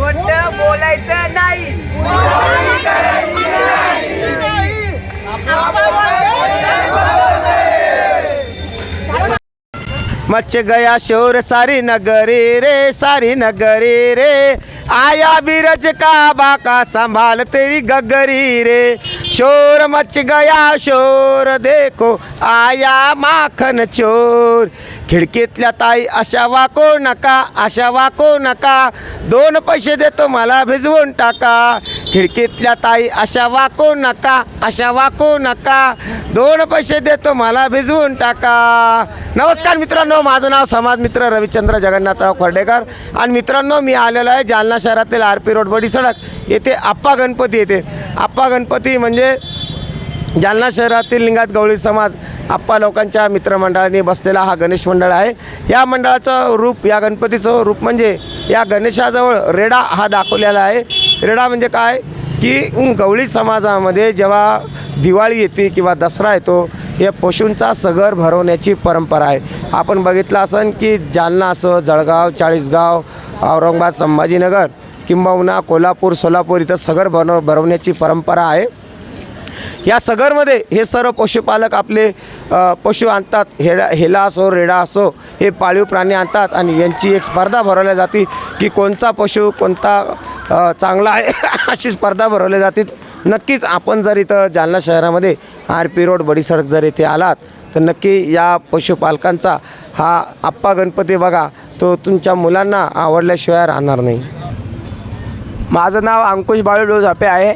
खोटं बोलायचं नाही. मच गया शोर सारी नगरी रे सारी नगरी रे. आया बीरज का बाका संभाल तेरी गगरी रे। शोर मच गया शोर देखो आया माखन चोर। खिडकीतल्या ताई अशा वाको नका अशा वाको नका। दोन पैसे देतो मला भिजवून टाका। खिडकीतल्या ताई अशा वाको नका अशा वाको नका. दोन पैसे देतो मला भिजवून टाका. नमस्कार मित्रांनो माझं नाव समाज मित्र रविचंद्र जगन्नाथराव खर्डेकर. आणि मित्रांनो मी आलेलो आहे जालना शहरातील R P road Badi Sadak. येथे आप्पा गणपती येते. आप्पा गणपती म्हणजे जालना शहरातील लिंगात गवळी समाज आप्पा लोकांच्या मित्रमंडळाने बसलेला हा गणेश मंडळ आहे. या मंडळाचं रूप या गणपतीचं रूप म्हणजे या गणेशाजवळ रेडा हा दाखवलेला आहे. रेडा म्हणजे काय? की गवळी समाजामध्ये जेव्हा दिवाळी येते किंवा दसरा येतो या पशूंचा सगर भरवण्याची परंपरा आहे. आपण बघितलं असन की जालना असं जळगाव चाळीसगाव औरंगाबाद संभाजीनगर किंबहुना कोल्हापूर सोलापूर इथं सगर भरव भरवण्याची परंपरा आहे. या सगरमध्ये हे सर्व पशुपालक आपले पशु आणतात. हेडा हेला असो रेडा असो हे पाळीव प्राणी आणतात आणि यांची एक स्पर्धा भरवल्या जाते की कोणता पशु कोणता चांगला आहे. अशी स्पर्धा भरवल्या जाते नक्कीच आपण जर इथं जालना शहरामध्ये R P road Badi Sadak जर इथे आलात तर नक्की या पशुपालकांचा हा आप्पा गणपती बघा. तो तुमच्या मुलांना आवडल्याशिवाय राहणार नाही. माझं नाव अंकुश बाळू डोझापे आहे.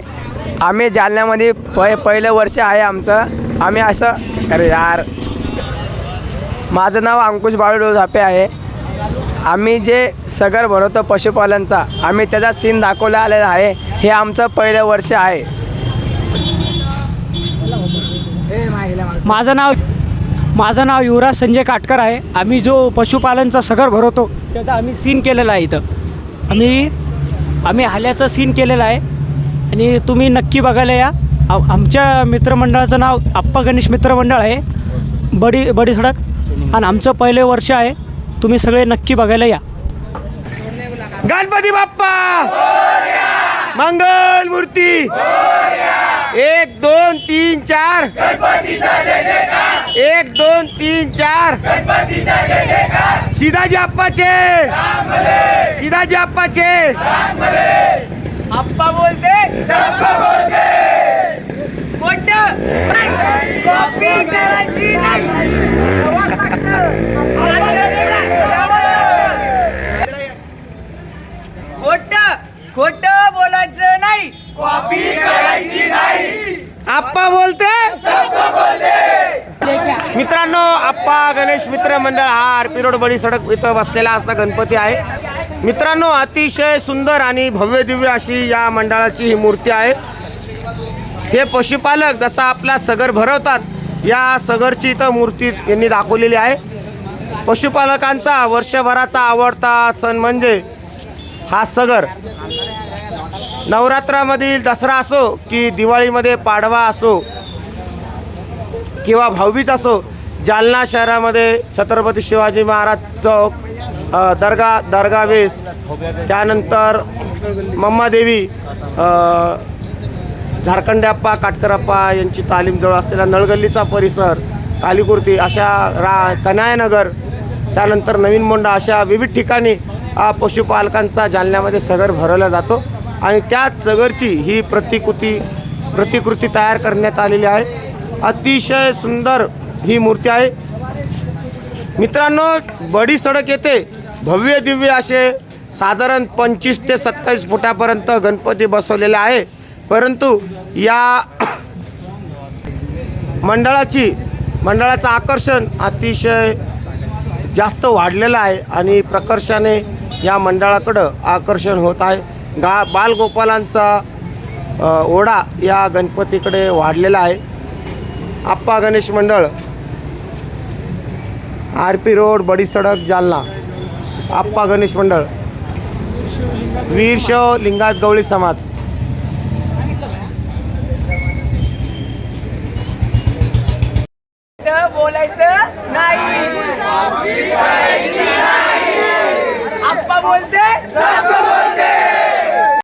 आम्ही जालन्यामध्ये प पहिलं वर्ष आहे आमचं. आम्ही असं अरे यार. माझं नाव अंकुश बाळू डोझापे आहे. आम्ही जे सगर भरवतो पशुपालनचा आम्ही त्याचा सीन दाखवला आलेला आहे. हे आमचं पहिलं वर्ष आहे. माझं नाव माझं नाव युवराज संजय काटकर आहे. आम्ही जो पशुपालनचा सगर भरवतो त्याचा आम्ही सीन केलेला आहे इथं. आम्ही आम्ही हाल्याचं सीन केलेलं आहे. आणि तुम्ही नक्की बघायला या. आमच्या मित्रमंडळाचं नाव आप्पा गणेश मित्रमंडळ आहे. बडी बडी सडक. आणि आमचं पहिले वर्ष आहे. तुम्ही सगळे नक्की बघायला या. गणपती बाप्पा! मंगल मूर्ती! एक दोन तीन चार! एक दोन तीन चार! शिदाजी अप्पाचे शिदाजी अप्पाचे आप्पा बोलते! खोट बोलायचं नाही. कॉपी करायची नाही. आप्पा बोलते? मित्रांनो आप्पा गणेश मित्र मंडळ हा R P road Badi Sadak इथं बसलेला असता गणपती आहे. मित्रांनो अतिशय सुंदर आणि भव्य दिव्य अशी या मंडळाची ही मूर्ती आहे. हे पशुपालक जसा आपला सगर भरवतात या सगरची इथं मूर्ती यांनी दाखवलेली आहे. पशुपालकांचा वर्षभराचा आवडता सण म्हणजे हा सगर नवरात्रामधील दसरा असो की दिवाळीमध्ये पाडवा असो किंवा भाऊबीज असो जालना शहरामध्ये छत्रपती शिवाजी महाराज चौक दर्गा दर्गा वेस त्यानंतर मम्मादेवी अ, झारखंड्याप्पा काटकरप्पा यांची तालीमजवळ असलेला नळगल्लीचा परिसर कालीकुर्ती अशा रा कनायनगर त्यानंतर नवीन मोंडा अशा विविध ठिकाणी पशुपालकांचा जालन्यामध्ये सगर भरवला जातो आणि त्याच सगरची ही प्रतिकृती प्रतिकृती तयार करण्यात आलेली आहे. अतिशय सुंदर ही मूर्ती आहे. मित्रांनो बडी सडक येथे भव्य दिव्य असे साधारण पंचवीस ते सत्तावीस फुटापर्यंत गणपती बसवलेले आहे. परंतु या मंडळाची मंडळाचं आकर्षण अतिशय जास्त वाढलेलं आहे आणि प्रकर्षाने या मंडळाकडं आकर्षण होत आहे. गा बालगोपालांचा ओढा या गणपतीकडे वाढलेला आहे. आप्पा गणेश मंडळ R P road Badi Sadak Jalna. Appa Ganesh मंडळ वीरशव लिंगायत गवळी समाज. बोलायचं नाही. बोलते?